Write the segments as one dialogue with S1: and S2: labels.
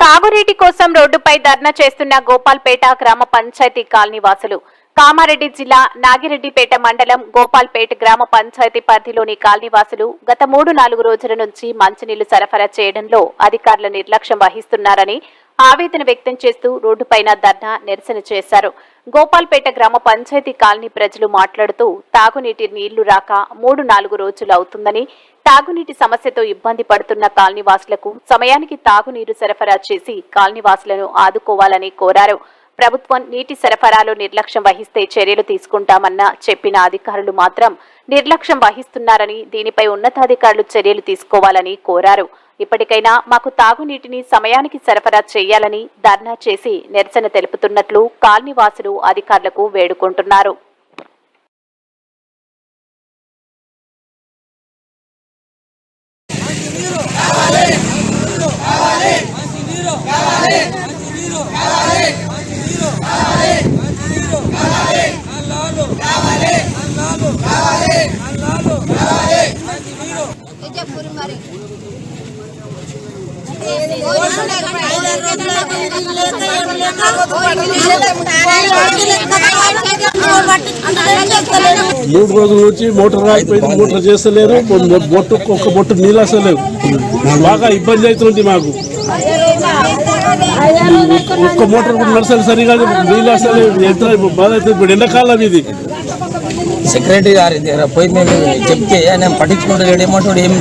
S1: తాగునీటి కోసం రోడ్డుపై ధర్నా చేస్తున్న గోపాల్పేట గ్రామ పంచాయతీ కాలనీ వాసులు కామారెడ్డి జిల్లా నాగిరెడ్డిపేట మండలం గోపాల్పేట గ్రామ పంచాయతీ పరిధిలోని కాలనీ వాసులు గత మూడు నాలుగు రోజుల నుంచి మంచినీళ్ళు సరఫరా చేయడంలో అధికారులు నిర్లక్ష్యం వహిస్తున్నారని ఆవేదన వ్యక్తం చేస్తూ రోడ్డుపైన ధర్నా నిరసన చేశారు. గోపాల్పేట గ్రామ పంచాయతీ కాలనీ ప్రజలు మాట్లాడుతూ తాగునీటి నీళ్ళు రాక మూడు నాలుగు రోజులు అవుతుందని తాగునీటి సమస్యతో ఇబ్బంది పడుతున్న కాలనీవాసులకు సమయానికి తాగునీరు సరఫరా చేసి కాలనీవాసులను ఆదుకోవాలని కోరారు. ప్రభుత్వం నీటి సరఫరాలో నిర్లక్ష్యం వహిస్తే చర్యలు తీసుకుంటామన్న చెప్పిన అధికారులు మాత్రం నిర్లక్ష్యం వహిస్తున్నారని దీనిపై ఉన్నతాధికారులు చర్యలు తీసుకోవాలని కోరారు. ఇప్పటికైనా మాకు తాగునీటిని సమయానికి సరఫరా చేయాలని ధర్నా చేసి నిరసన తెలుపుతున్నట్లు కాలనీవాసులు అధికారులకు వేడుకుంటున్నారు.
S2: చెప్పు మరి.
S3: మూడు రోజుల నుంచి మోటార్ రాకపోయింది మోటార్ చేస్తలేరు బొట్టు ఒక్క బొట్టు నీళ్ళు వస్తలేవు బాగా ఇబ్బంది అవుతుంది మాకు. ఒక్క మోటార్ కూడా నడసలు సరిగా నీళ్ళు అసలు ఎంత బాధ అవుతుంది. ఇప్పుడు ఎండాకాలం ఇది.
S4: సెక్రటరీ గారి దగ్గర పోయి మేము చెప్తే ఆయన పట్టించుకుంటాడు ఏమంటాడు ఏం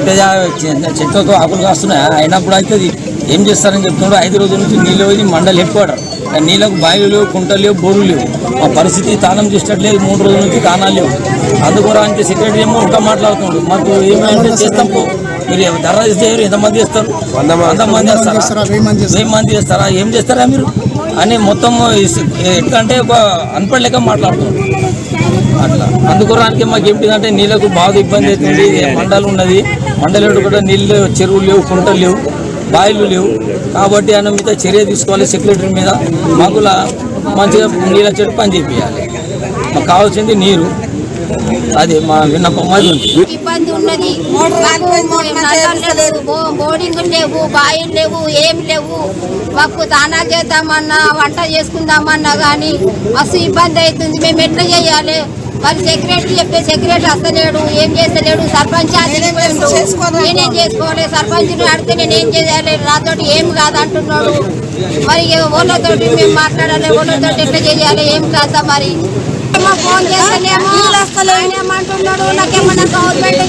S4: చెట్లతో ఆకులు కాస్తున్నాయి. అయినప్పుడు అవుతుంది ఏం చేస్తారని చెప్తున్నాడు ఐదు రోజుల నుంచి నీళ్ళు పోయి మండలు ఎక్కువడారు నీళ్ళకు బావిలు లేవు కుంటలు లేవు బోర్లు లేవు. మా పరిస్థితి తానం చేసేటట్లేదు మూడు రోజుల నుంచి తానాలు లేవు. అందుకోరానికి సెక్రటరీ ఏమో ఇంకా మాట్లాడుతున్నాడు. మాకు ఏమంటే చేస్తాం పో. మీరు ధర చేయరు ఎంతమంది చేస్తారు? వంద మంది. చేస్తారా? వెయ్యి మంది చేస్తారా? ఏం చేస్తారా మీరు? అని మొత్తం ఎట్లంటే ఒక అన్పడి లెక్క మాట్లాడుతున్నారు అట్లా. అందుకోవడానికి మాకు ఏంటిదంటే నీళ్ళకు బాగా ఇబ్బంది అవుతుంది. మండలు ఉన్నది. మండలి కూడా నీళ్ళు లేవు, చెరువులు లేవు కుంటలు లేవు బాయిలు లేవు. కాబట్టి ఆయన మీద చర్య తీసుకోవాలి సెక్రటరీ మీద. మాకులా మంచిగా నీళ్ళ చెట్టు పని చేయాలి మాకు కావాల్సింది నీరు. అది మా విన్నపం అది ఉంది.
S2: ఇబ్బంది ఉన్నది. బోర్డింగ్ లేవు బాయిలు లేవు ఏం లేవు. మాకు తానా చేద్దామన్నా వంట చేసుకుందామన్నా కానీ మస్తు ఇబ్బంది అవుతుంది. మేము ఎట్లా చేయాలి? మరి సెక్రటరీ చెప్తే సెక్రటరీ వస్తలేడు ఏం చేస్తలేడు సర్పంచ్. నేనేం చేసుకోవాలి? సర్పంచ్ అడిగితే నేను ఏం చేయాలి? నాతోటి ఏం కాదు అంటున్నాడు మరి ఓళ్ళతోటి మేము మాట్లాడాలి? ఓళ్ళతోటి ఎట్లా చేయాలి? ఏం కాదా మరి. ఫోన్ చేస్తేనేమో ఆయన ఏమంటున్నాడు నాకేమన్నా గవర్నమెంట్?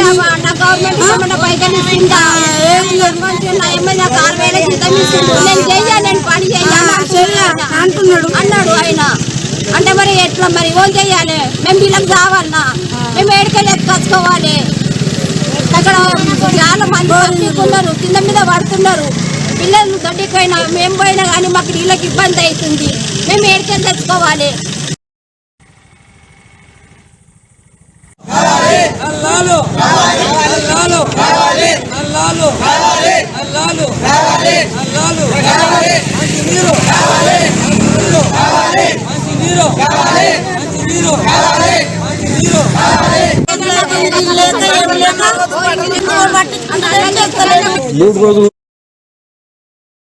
S2: నా ఏమన్నా పైసలు ఏమైనా ఆరు వేల జీతం. నేను పని అంటున్నాడు. అన్నాడు ఆయన. అంటే మరి ఎట్లా? మరి ఓన్ చెయ్యాలి మేము వీళ్ళకి కావాలన్నా మేము ఏడుకెళ్ళి ఎత్తుకొచ్చుకోవాలి? అక్కడ చాలా మంది పడుతున్నారు కింద మీద పడుతున్నారు. పిల్లలు దొడ్డికైనా మేము పోయినా కానీ మాకు నీళ్ళకి ఇబ్బంది అవుతుంది మేము ఏడుకెళ్ళి తెచ్చుకోవాలి
S3: మూడు రోజులు